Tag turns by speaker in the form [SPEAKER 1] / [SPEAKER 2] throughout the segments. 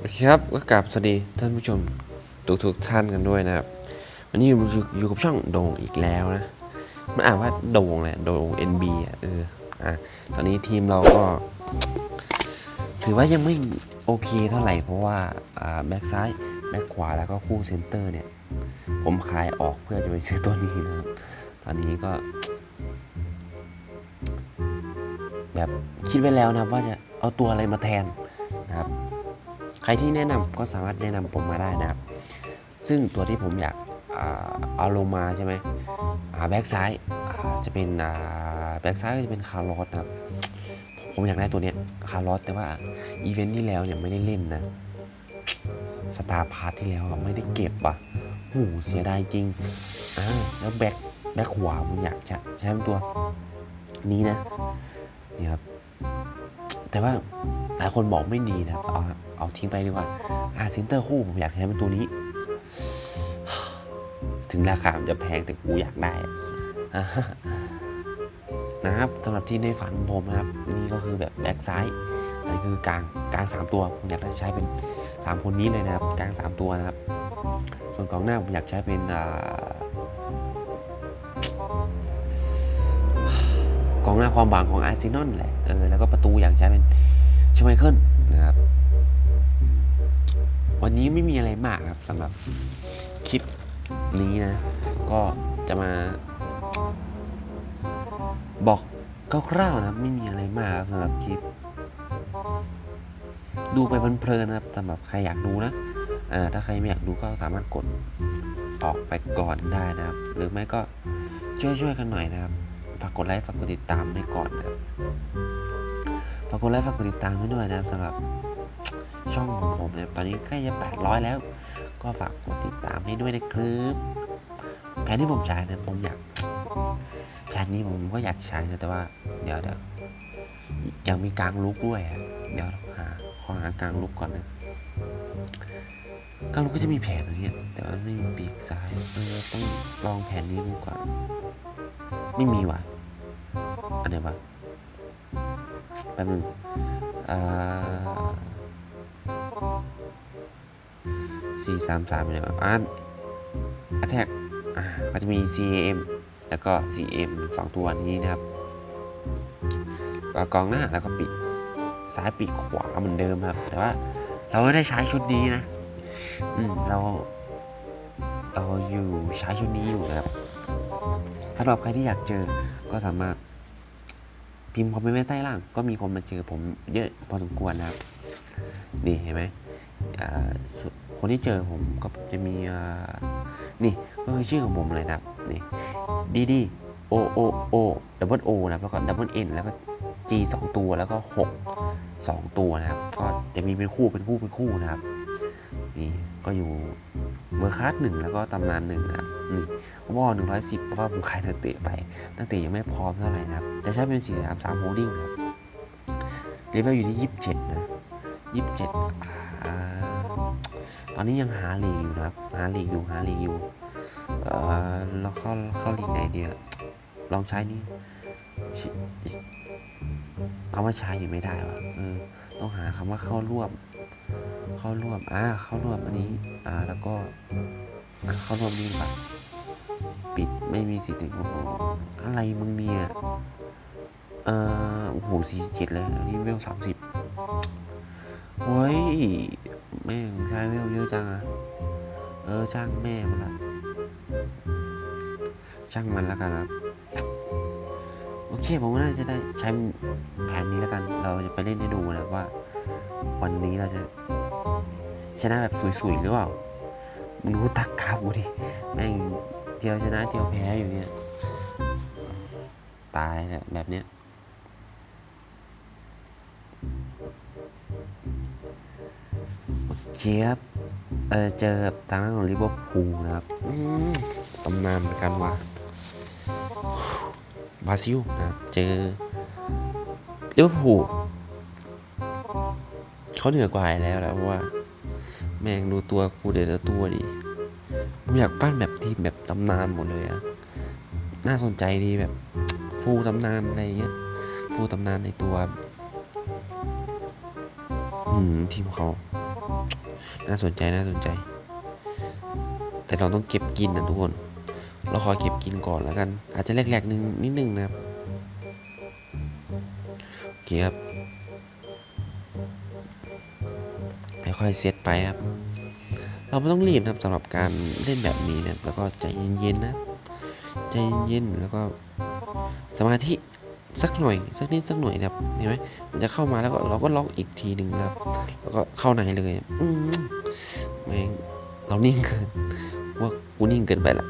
[SPEAKER 1] โอเคครับก็กราบสวัสดีท่านผู้ชมทุกทุกๆท่านกันด้วยนะครับ วันนี้อยู่กับช่องโด่งอีกแล้วนะ มันอ่านว่าโด่งแหละโด่ง NB อะเอออะตอนนี้ทีมเราก็ ถือว่ายังไม่โอเคเท่าไหร่เพราะว่าอ่าแบ็กซ้ายแบ็กขวาแล้วก็คู่เซนเตอร์เนี่ย ผมขายออกเพื่อจะไปซื้อตัวนี้นะครับ ตอนนี้ก็ แบบคิดไว้แล้วนะว่าจะเอาตัวอะไรมาแทนนะครับ รที่แนะนำก็สามารถแนะนำผมมาได้นะครับ ซึ่งตัวที่ผมอยากเอาลงมาใช่ไหมแบ็กซ้ายจะเป็นแบ็กซ้ายก็จะเป็นคาร์ลอสนะครับ ผมอยากได้ตัวเนี้ยคาร์ลอสแต่ว่าอีเวนท์ที่แล้วเนี่ยไม่ได้เล่นนะสตาร์พาร์ทที่แล้วไม่ได้เก็บอะโอ้เสียดายจริงอ่าแล้วแบ็กแบ็กขวาผมอยากจะใช้เป็นตัวนี้นะนี่ครับ แต่ว่า หลายคนบอกไม่ดีนะเอาเอาทิ้งไปดีกว่าอาซินเตอร์คู่ผมอยากใช้เป็นตัวนี้ ถึงราคามันจะแพงแต่กูอยากได้นะครับสำหรับที่ในฝันของผมนะครับ นี่ก็คือแบบแบ็กซ้ายอันนี้คือกลางกลางสามตัว ผมอยากได้ใช้เป็นสามคนนี้เลยนะครับ กลางสามตัวนะครับ ส่วนกองหน้าผมอยากใช้เป็นกองหน้าความหวังของอาร์เซนอลแหละเออแล้วก็ประตูอยากใช้เป็น ชไมเคิลนะครับ วันนี้ไม่มีอะไรมากครับสำหรับคลิปนี้นะ ก็จะมา บอกคร่าวๆนะไม่มีอะไรมากครับสำหรับคลิป ดูไปเพลินๆนะครับสำหรับใครอยากดูนะถ้าใครไม่อยากดูก็สามารถกดออกไปก่อนได้นะครับ หรือไม่ก็ช่วยๆกันหน่อยนะครับ ฝากกดไลค์ ฝากกดติดตามไว้ก่อนนะครับ ฝากกดไลค์ฝากกดติดตามไว้ด้วยนะครับสำหรับช่องของผมนะครับตอนนี้ใกล้จะ 800 แล้ว ก็ฝากกดติดตามให้ด้วยนะครับแผนที่ผมจ่ายนะผมอยากแผนนี้ผมก็อยากใช้นะแต่ว่า เดี๋ยวเดี๋ยวยังมีกลางลุกด้วยอะเดี๋ยวหาขอหากลางลุกก่อนนะกลางลุกก็จะมีแผนอย่างเงี้ยแต่ว่าไม่มีปีกซ้ายเออต้องลองแผนนี้ดูก่อน ไม่มีว่ะอันไหนวะ ป๊บนึงอ่าสี่สามสามอะไรวะอ่านอัแทกอ่าก็จะมี CAM แล้วก็ CM 2 ตัวนี้นะครับก็กองหน้าแล้วก็ปีกซ้ายปีกขวาเหมือนเดิมครับ แต่ว่าเราไม่ได้ใช้ชุดนี้นะ อืมเราเราอยู่ใช้ชุดนี้อยู่นะครับสำหรับใครที่อยากเจอก็สามารถ พิมพ์คอมเมนต์ไว้ใต้ล่าง ก็มีคนมาเจอผมเยอะพอสมควรนะครับนี่เห็นไหมคนที่เจอผมก็จะมีนี่ก็คือชื่อของผมเลยนะครับนี่ดีดีโอโอโอดับเบิลโอนะแล้วก็ดับเบิลเอ็นแล้วก็ G สองตัวแล้วก็หกสองตัวนะครับ ก็จะมีเป็นคู่เป็นคู่เป็นคู่นะครับนี่ ก็อยู่เบอร์คัสหนึ่งแล้วก็ตำนานหนึ่งนะครับนี่วอลหนึ่งร้อยสิบเพราะว่าผมขายนักเตะไปนักเตะยังไม่พร้อมเท่าไหร่นะครับจะใช้เป็นสี่สามสามโฮลดิ้งครับเลเวลอยู่ที่ยี่สิบเจ็ดนะยี่สิบเจ็ดตอนนี้ยังหาลีกอยู่นะครับ หาลีกอยู่หาลีกอยู่เออแล้วเข้าเข้าลีกไหนเดียวลองใช้นี่ชิเอาว่าใช้อยู่ไม่ได้วะเออต้องหาคำว่าเข้าร่วม เข้าร่วมอ่าเข้าร่วมอันนี้อ่าแล้วก็อ่าเข้าร่วมนี่ปะปิดไม่มีสิทธิ์ถึงโอ้โหอะไรมึงเนี่ยเอ่อโอ้โหสี่เจ็ดเลยอันนี้เวลสามสิบเฮ้ยแม่งใช้เวลเยอะจังอะเออช่างแม่มันละช่างมันแล้วกันครับโอเคผมว่าน่าจะได้ใช้แผนนี้แล้วกัน เราจะไปเล่นให้ดูนะว่า วันนี้เราจะ ชนะแบบสวยๆหรือเปล่ามึงรู้ตักกากูดิแม่งเดียวชนะเดียวแพ้อยู่เนี่ย ตายแหละแบบเนี้ยโอเคครับเออเจอกับทางด้านของลิเวอร์พูลนะครับตำนานเหมือนกันว่ะบราซิลนะครับเจอลิเวอร์พูลเขาเหนือกว่ายแล้วแหละเพราะว่า แม่งดูตัวกูเดี๋ยวตัวดิผมอยากปั้นแบบทีมแบบตำนานหมดเลยอะน่าสนใจดีแบบ ฟูตำนานอะไรเงี้ย ฟูตำนานในตัว อืมทีมเขา น่าสนใจน่าสนใจ แต่เราต้องเก็บกินนะทุกคน เราขอเก็บกินก่อนแล้วกัน อาจจะแรกๆนึงนิดนึงนะครับโอเคครับ ค่อยๆเซตไปครับ เราไม่ต้องรีบนะครับสำหรับการเล่นแบบนี้นะแล้วก็ใจเย็นๆนะ ใจเย็นๆแล้วก็สมาธิสักหน่อยสักนิดสักหน่อยนะครับเห็นไหมมันจะเข้ามาแล้วก็เราก็ล็อกอีกทีหนึ่งนะครับ แล้วก็เข้าในเลยอืมแม่งเรานิ่งเกินว่ากูนิ่งเกินไปละ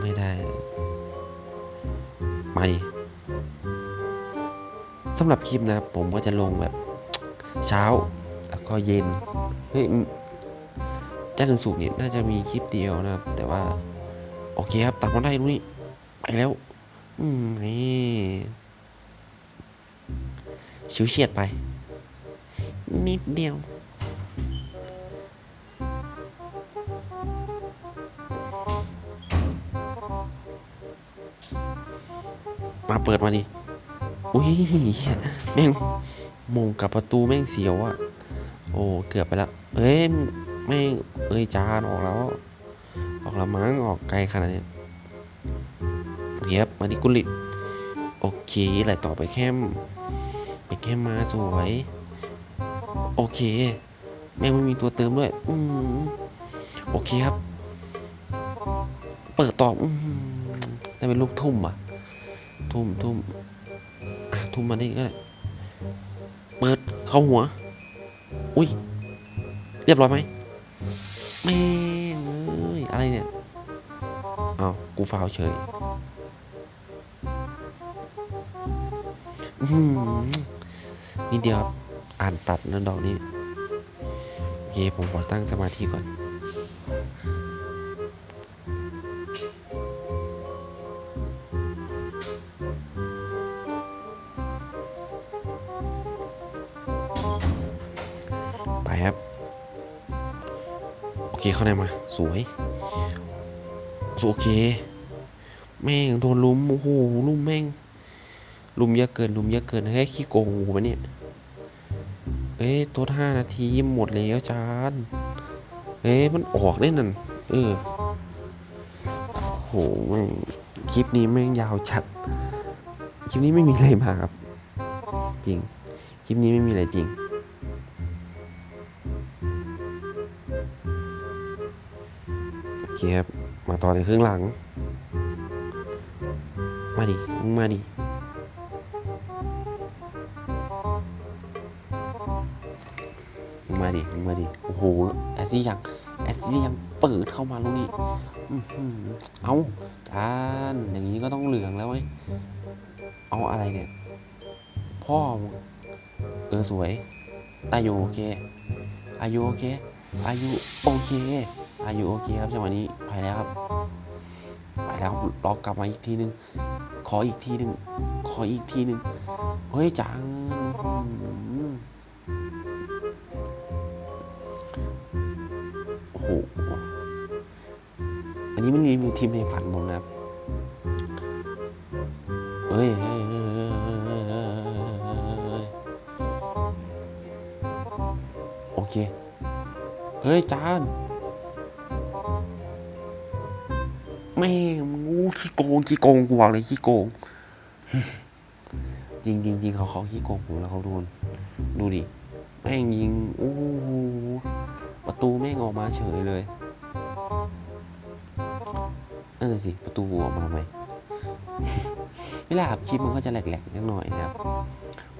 [SPEAKER 1] ไม่ได้ มาดิสำหรับคลิปนะครับผมก็จะลงแบบเช้า ก็เย็นเฮ้ยจันทร์ถึงศุกร์เนี่ยน่าจะมีคลิปเดียวนะครับ แต่ว่า โอเคครับตัดมาได้รู้นี่ไปแล้ว อืมนี่ชิวเฉียดไป นิดเดียวมาเปิดมาดิ อุ้ยแม่งมงกับประตูแม่งเสียวอะ โอ้เกือบไปแล้วเอ้ยแม่เอ้ยจานออกแล้ว ออกและมั้งออกไกลขนาดนี้โอเคครับมาดิกุลิโอเคไหลต่อไปแคมไปแคมมาสวย โอเค แม่งไม่มีตัวเติมด้วย อืมโอเคครับ เปิดต่ออืมได้เป็นลูกทุ่มอะ ทุ่มทุ่มทุ่มมานี่ก็ได้เปิดเข้าหัว อุ้ย เรียบร้อยไหมแม่เอ้ยอะไรเนี่ยอ้าวกูฟาวเฉยนี่เดียวอ่านตัดนั่นดอกนี้โอเคผมขอตั้งสมาธิก่อน เคเข้าในมาสวยโอเค แม่งโดนลุมโอ้โหลุมแม่ง ลุมเยอะเกินลุมเยอะเกินเฮ้ยขี้โกงกูปะเนี่ยเอ้ยตัวห้านาทีหมดแล้วจานเอ้ยมันออกได้นั่นเออโหแม่งคลิปนี้แม่งยาวชัด คลิปนี้ไม่มีอะไรมาครับ จริง คลิปนี้ไม่มีอะไรจริง เคครับ มาต่อในครึ่งหลัง มาดิ มาดิ มาดิ มาดิ โอ้โห แอสซี่ยัง แอสซี่ยังเปิดเข้ามาลูกนี้เอาจานอย่างนี้ก็ต้องเหลืองแล้วไหมเอาอะไรเนี่ย พ่อ เออสวยอายุโอเค อายุโอเค อายุโอเค อายุโอเคครับจังหวะนี้ไปแล้วครับ ไปแล้วล็อกกลับมาอีกทีนึง ขออีกทีนึง ขออีกทีนึง เฮ้ยจังโอ้โห อันนี้มันรีวิวทีมในฝันผมนะครับเฮ้ยโอเค เฮ้ยจาน แม่งงูขี้โกงขี้โกงกูบอกเลยขี้โกง จริงจริงจริงเขาเขาขี้โกงผมแล้วเขาโดนดูดิแม่งยิงโอ้โประตูแม่งออกมาเฉยเลยนั่นสิประตูออกมาทำไมเวลาอัดคลิปมันก็จะแหลกๆนิดหน่อยนะครับ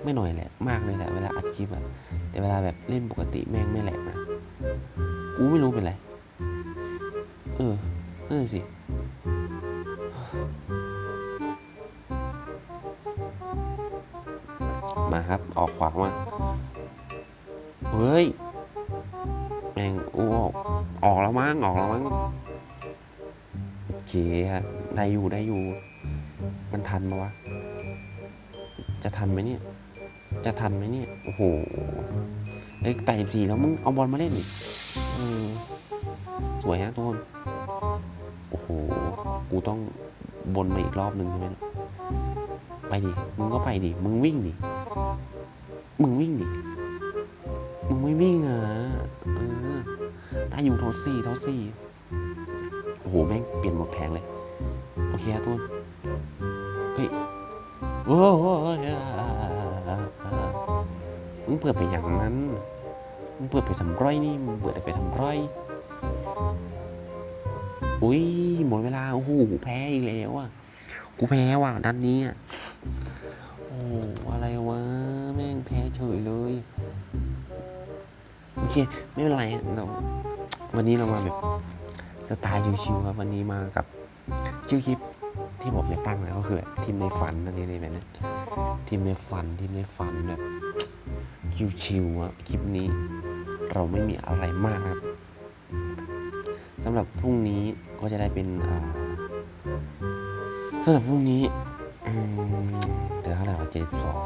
[SPEAKER 1] ไม่หน่อยแหละมากเลยแหละเวลาอัดคลิปอะแต่เวลาแบบเล่นปกติแม่งไม่แหลกนะกูไม่รู้เป็นไรเออนั่นสิ ครับ ออกขวามา เฮ้ยแม่งอู้ออกออกแล้วมั้งออกแล้วมั้งเคครับได้อยู่ได้อยู่ มันทันปะวะ จะทันไหมเนี่ย จะทันไหมเนี่ย โอ้โหเอ้ยแปดสิบสี่แล้วมึงเอาบอลมาเล่นดิสวยฮะทุกคน โอ้โห กูต้องวนมาอีกรอบหนึ่งใช่ไหมเนี่ยไปดิ มึงก็ไปดิ มึงวิ่งดิ มึงวิ่งดิ มึงไม่วิ่งเหรอเออตาอยู่ทอสี่ทอสี่โอ้โห แม่งเปลี่ยนหมดแผงเลย โอเคอะตูนเฮ้ยโอ้โหมึงเปิดไปอย่างนั้น มึงเปิดไปทำไรนี่ มึงเปิดไปทำไรอุ้ยหมดเวลา โอ้โห แพ้อีกแล้วอะ กูแพ้ว่ะด้านนี้อะ เคไม่เป็นไรเราวันนี้เรามาแบบสไตล์ชิวๆครับวันนี้มากับชื่อคลิปที่ผมจะตั้งแล้ก็คือทีมในฝันนั่นเองแบบนี้ทีมในฝันทีมในฝันแบบชิวๆอะคลิปนี้ เราไม่มีอะไรมากครับสำหรับพรุ่งนี้ก็จะได้เป็นสำหรับพรุ่งนี้เดี๋ยวเท่าไหร่วะเจ็ดสอง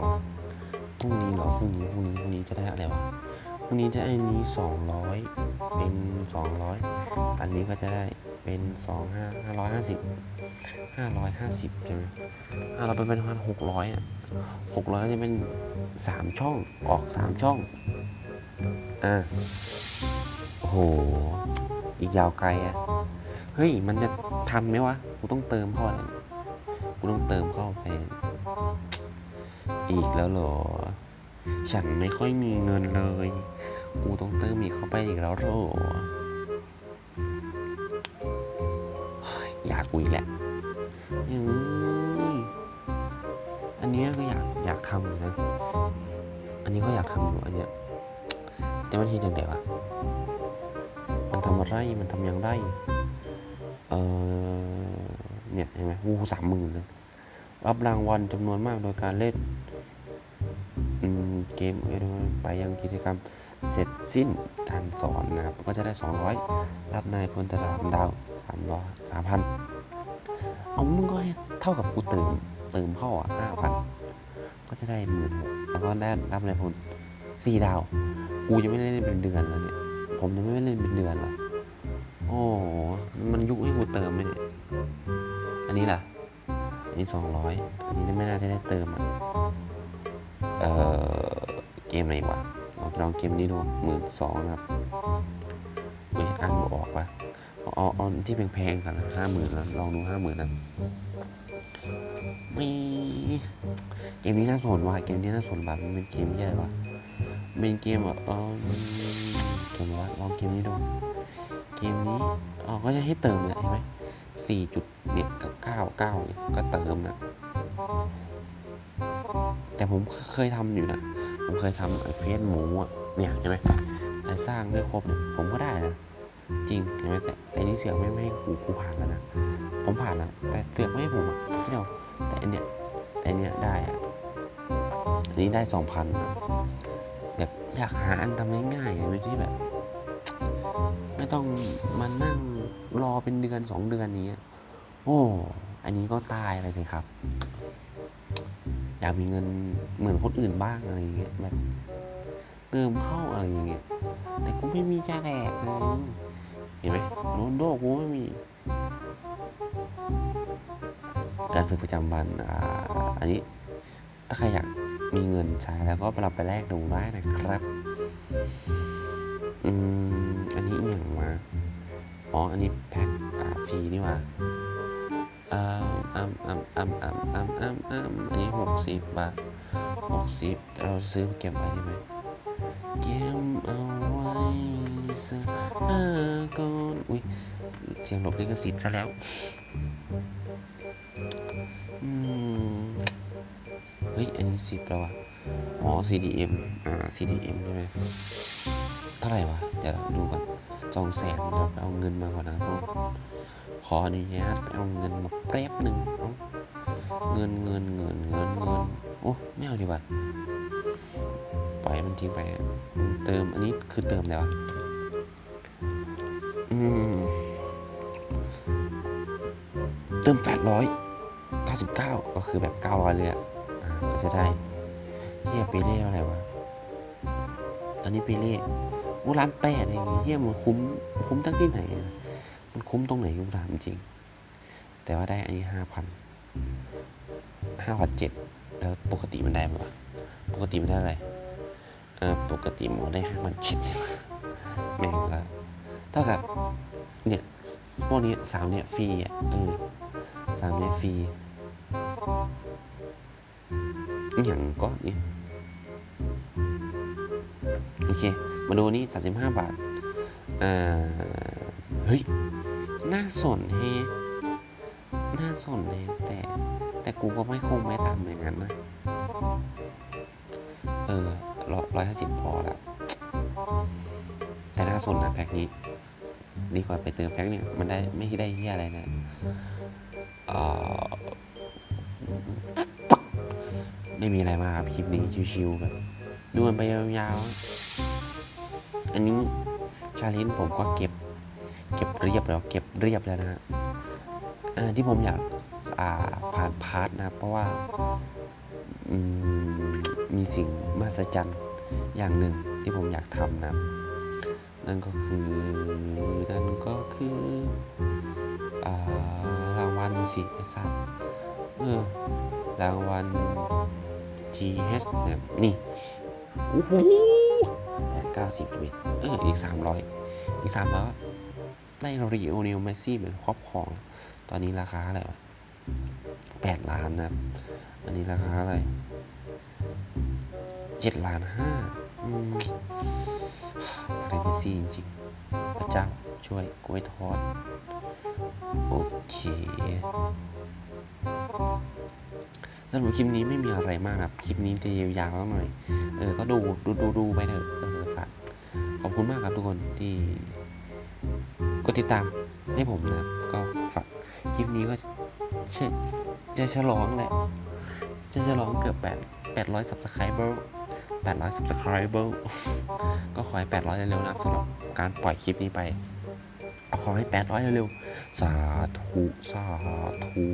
[SPEAKER 1] พรุ่งนี้เหรอพรุ่งนี้พรุ่งนี้พรุ่งนี้จะได้อะไรวะ พรุ่งนี้จะได้นี้สองร้อยเป็นสองร้อยอันนี้ก็จะได้เป็นสองห้าห้าร้อยห้าสิบห้าร้อยห้าสิบใช่ไหมห้าร้อยเป็นประมาณหกร้อยอะหกร้อยจะเป็นสามช่องออกสามช่องอ่าโอ้โหอีกยาวไกลอะเฮ้ยมันจะทันไหมวะกูต้องเติมเข้าไปกูต้องเติมเข้าไปอีกแล้วเหรอ ฉันไม่ค่อยมีเงินเลย กูต้องเติมอีกเข้าไปอีกแล้วเหรอยากกูอีกแหละเฮ้ยอันนี้ก็อยากอยากทำอยู่นะ อันนี้ก็อยากทำอยู่อันเนี้ย แต่มันเห็นอย่างไรวะมันทำอะไรมันทำอย่างไร เออเนี่ยเห็นไหมวูสามหมื่นเลยรับรางวัลจำนวนมากโดยการเล่นเกมไปยังกิจกรรม เสร็จสิ้นการสอนนะครับ ก็จะได้ 200 รับนายพลตรามดาว300 3,000เอามึงก็ให้เท่ากับกูเติมเติมเข้าอะ5,000ก็จะได้หมื่นหกแล้วก็ได้รับนายพล4ดาว กูยังไม่ได้เล่นเป็นเดือนแล้วเนี่ย ผมยังไม่ได้เล่นเป็นเดือนหรอโอ้มันยุคให้กูเติมไหมเนี่ยอันนี้ล่ะอันนี้200อันนี้ไม่น่าจะได้เติมอะเออเกมอะไรวะ ลองเกมนี้ดูหมื่นสองครับเฮ้ยอ่านบ่ออกว่ะเอาเอาเอาที่แพงๆกันห้าหมื่นลองดูห้าหมื่นนะไม่เกมนี้น่าสนว่ะเกมนี้น่าสนแบบมันเป็นเกมที่อะไรวะเป็นเกมแบบเออเกมอะไรวะลองเกมนี้ดูเกมนี้อ๋อก็จะให้เติมแหละเห็นไหมสี่จุดเนี่ยกับเก้าเก้าเนี่ยก็เติมนะแต่ผมเคยทำอยู่นะ ผมเคยทำไอ้เพจหมูอะเนี่ยเห็นไหมไอ้สร้างได้ครบเนี่ยผมก็ได้นะจริงเห็นไหมแต่แต่นี่เสือกไม่ไม่ให้กูกูผ่านแล้วนะผมผ่านแล้วแต่เสือกไม่ให้ผมอะคิดเอาแต่อันเนี้ยแต่อันเนี้ยได้อะอันนี้ได้สองพันแบบอยากหาอันทำง่ายๆโดยที่แบบ ไม่ต้องมานั่งรอเป็นเดือนสองเดือนนี้ โอ้ อันนี้ก็ตายเลยสิครับ อยากมีเงินเหมือนคนอื่นบ้างอะไรอย่างเงี้ยแบบเติมเข้าอะไรอย่างเงี้ยแต่กูไม่มีจะแดกเลยเห็นไหมโรนโดกูไม่มี การฝึกประจำวันอ่าอันนี้ถ้าใครอยากมีเงินใช้แล้วก็ไปรับไปแลกดูได้นะครับ อืม อันนี้อย่างมาอ๋อ อันนี้แพ็คฟรีนี่ว่า อ่าอ่าอ่าอ่าอ่าอ่าอ่าอ่าอันนี้หกสิบบาทหกสิบเราซื้อเก็บไว้ได้ไหมเก็บเอาไว้สักห้าก่อนอุ้ยเสียงหลบลิขสิทธิ์ซะแล้วอืมเฮ้ยอันนี้สิบแล้ววะอ๋อ CDM อ่า CDM ใช่ไหมเท่าไหร่วะ เดี๋ยวดูก่อนสองแสนเดี๋ยวเอาเงินมาก่อนนะครับ ขออนุญาตไปเอาเงินมาแป๊บหนึ่งเอาเงินเงินเงินเงินเงินโอ้ไม่เอาดีกว่าปล่อยมันทิ้งไปเติมอันนี้คือเติมแล้วอะอืมเติมแปดร้อยเก้าสิบเก้าก็คือแบบเก้าร้อยเลยอะอ่าก็จะได้เฮียเปเล่เท่าไหร่วะตอนนี้เปเล่โอ้ล้านแปดเองเฮียมันคุ้มคุ้มตั้งที่ไหนอะมัน คุ้มตรงไหนกูถามจริง แต่ว่าได้อันนี้ห้าพันห้าพันเจ็ดแล้วปกติมันได้ไหมวะปกติมันได้อะไรเออปกติหมอได้ห้าพันเจ็ดแม่งละเท่ากับเนี่ยพวกนี้สามเนี่ยฟรีอะเออสามเนี่ยฟรีอย่างก็นี่โอเค มาดูนี่สามสิบห้าบาท อ่า เฮ้ย น่าสนเฮน่าสนเลยแต่แต่กูก็ไม่คงไม่ทำอย่างนั้นนะ เออร้อยห้าสิบพอแล้วแต่น่าสนนะแพ็คนี้ ดีกว่าไปเติมแพ็คเนี่ยมันได้ไม่ได้เฮียอะไรนะเออไม่มีอะไรมากครับคลิปนี้ชิวๆแบบดูกันไปยาวๆอันนี้ชาเลนจ์ผมก็เก็บ เก็บเรียบแล้วเก็บเรียบแล้วนะฮะที่ผมอยากาผ่านพาร์ทนะเพราะว่ามมีสิ่งมหัศจรรย์อย่างหนึ่งที่ผมอยากทำนะ นั่นก็คือ นั่นก็คืออรางวัลสิไอสัตว์เออรางวัล GH เนี่ยนี่โอ้โหแปดเก้าสิบเอ็ดเอออีกสามร้อยอีกสามร้อย ได้รีโอเนลเมสซี่เป็นครอบครอง ตอนนี้ราคาอะไรแปดล้านนะอันนี้ราคาอะไรเจ็ดล้านห้าอะไรเมสซี่จริงๆพระจ้าช่วยกล้วยทอด โอเคสำหรับคลิปนี้ไม่มีอะไรมากครับ คลิปนี้จะยาวๆหน่อย เออ ก็ดูดูดูดูไปเถอะเออสัตว์ ขอบคุณมากครับทุกคนที่ กดติดตามให้ผมนะครับก็ฝากคลิปนี้ก็จะจะฉลองแหละจะฉลองเกือบ8 800 subscriber 800 subscriber ก็ขอให้ 800 เร็วๆนะสำหรับการปล่อยคลิปนี้ไป ขอให้ 800 เร็วๆ สาธุ สาธุ